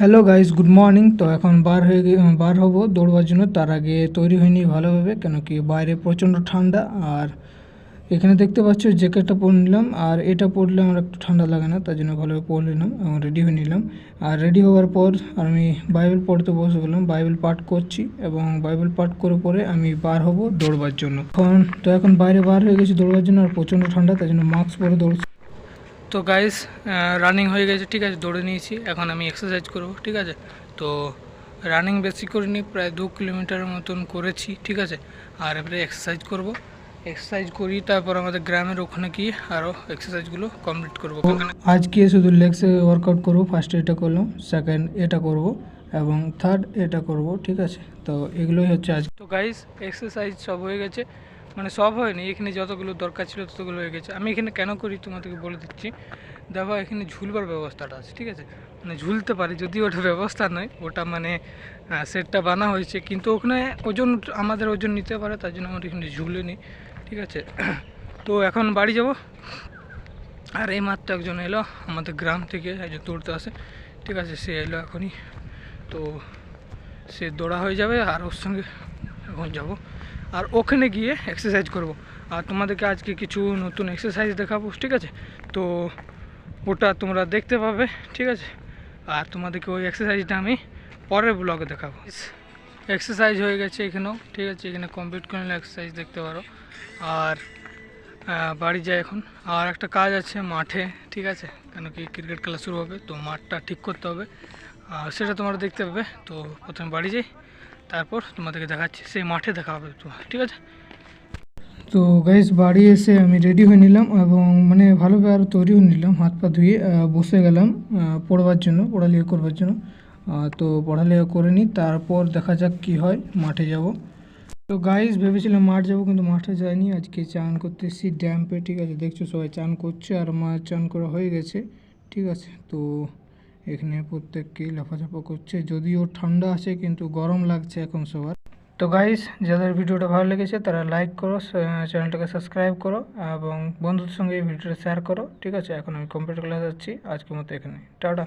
Hello guys good morning তো এখন বার হয়ে বার হব দৌড়বার জন্য। তার আগে তৈরি হয়নি ভালোভাবে কেন কি বাইরে প্রচণ্ড ঠান্ডা। আর এখানে দেখতে পাচ্ছ জ্যাকেটটা পরে নিলাম, আর এটা পরলে আমার একটু ঠান্ডা লাগে না, তার জন্য ভালোভাবে পরে নিলাম, এবং রেডি হয়ে নিলাম। আর রেডি হওয়ার পর আমি বাইবেল পড়তে বসে গেলাম, বাইবেল পাঠ করছি, এবং বাইবেল পাঠ করে পরে আমি বার হব দৌড়বার জন্য। এখন তো এখন বাইরে বার হয়ে গেছি দৌড়বার জন্য, আর প্রচণ্ড ঠান্ডা, তার জন্য মাস্ক পরে দৌড়ছি। তো গাইস রানিং হয়ে গেছে ঠিক আছে দৌড়ে নিয়েছি। এখন আমি এক্সারসাইজ করব ঠিক আছে? তো রানিং বেশি করিনি প্রায় দু কিলোমিটারের মতন করেছি ঠিক আছে? আর এবারে এক্সারসাইজ করব। এক্সারসাইজ করি তারপর আমাদের গ্রামের ওখানে গিয়ে আরও এক্সারসাইজগুলো কমপ্লিট করব। আজকে শুধু লেগসে ওয়ার্কআউট করব ফার্স্ট এটা করলাম সেকেন্ড এটা করব এবং থার্ড এটা করব ঠিক আছে? তো এগুলোই হচ্ছে আজ তো গাইস এক্সারসাইজ সব হয়ে গেছে। মানে সব হয়নি। এখানে যতগুলো দরকার ছিল ততগুলো হয়ে গেছে। আমি এখানে কেন করি তোমাদেরকে বলে দিচ্ছি। দেখো, এখানে ঝুলবার ব্যবস্থাটা আছে, ঠিক আছে? মানে ঝুলতে পারি যদি ওটা ব্যবস্থা নয়, ওটা মানে সেটটা বানা হয়েছে। কিন্তু ওখানে ওজন, আমাদের ওজন নিতে পারে, তার জন্য আমরা এখানে ঝুলে নিই ঠিক আছে? তো এখন বাড়ি যাব। আর এই মাত্র একজন এলো আমাদের গ্রাম থেকে, একজন দৌড়তে আসে, ঠিক আছে? সে এলো এখনই। তো সে দৌড়া হয়ে যাবে, আর ওর সঙ্গে এখন যাব। আর ওখানে গিয়ে এক্সারসাইজ করব। আর তোমাদেরকে আজকে কিছু নতুন এক্সারসাইজ দেখাবো, ঠিক আছে? তো ওটা তোমরা দেখতে পাবে, ঠিক আছে? আর তোমাদেরকে ওই এক্সারসাইজটা আমি পরের ব্লগে দেখাবো। এক্সারসাইজ হয়ে গেছে এখানেও, ঠিক আছে? এখানে কমপ্লিট করে নিলে এক্সারসাইজ দেখতে পারো। আর বাড়ি যাই এখন। আর একটা কাজ আছে মাঠে, ঠিক আছে? কেন কি ক্রিকেট খেলা শুরু হবে, তো মাঠটা ঠিক করতে হবে। আর সেটা তোমরা দেখতে পাবে। তো প্রথমে বাড়ি যাই। তারপর তোমাদেরকে দেখাচ্ছি, সেই মাঠে দেখা হবে তোমার ঠিক আছে? তো গাইস বাড়ি এসে আমি রেডি হয়ে নিলাম এবং মানে ভালোভাবে আরও তৈরি হয়ে নিলাম, হাত পা ধুয়ে বসে গেলাম পড়বার জন্য, পড়ালেখা করবার জন্য। তো পড়ালেখা করে নিই, তারপর দেখা যাক কি হয়, মাঠে যাব। তো গাইস ভেবেছিলাম মাঠ যাব কিন্তু মাঠে যাইনি, আজকে চান করতে এসেছি ড্যাম্পে ঠিক আছে? দেখছ সবাই চান করছে, আর মা চান করা হয়ে গেছে, ঠিক আছে? তো এখানে প্রত্যেককেই লাফাঝাপা করছে। যদিও ঠান্ডা আছে, কিন্তু গরম লাগছে এখন সবার। তো গাইস যাদের ভিডিওটা ভালো লেগেছে, তারা লাইক করো চ্যানেলটাকে সাবস্ক্রাইব করো, এবং বন্ধুদের সঙ্গে এই ভিডিওটা শেয়ার করো, ঠিক আছে? এখন আমি কম্পিউটার ক্লাস যাচ্ছি। আজকের মতো এখানে। টাটা!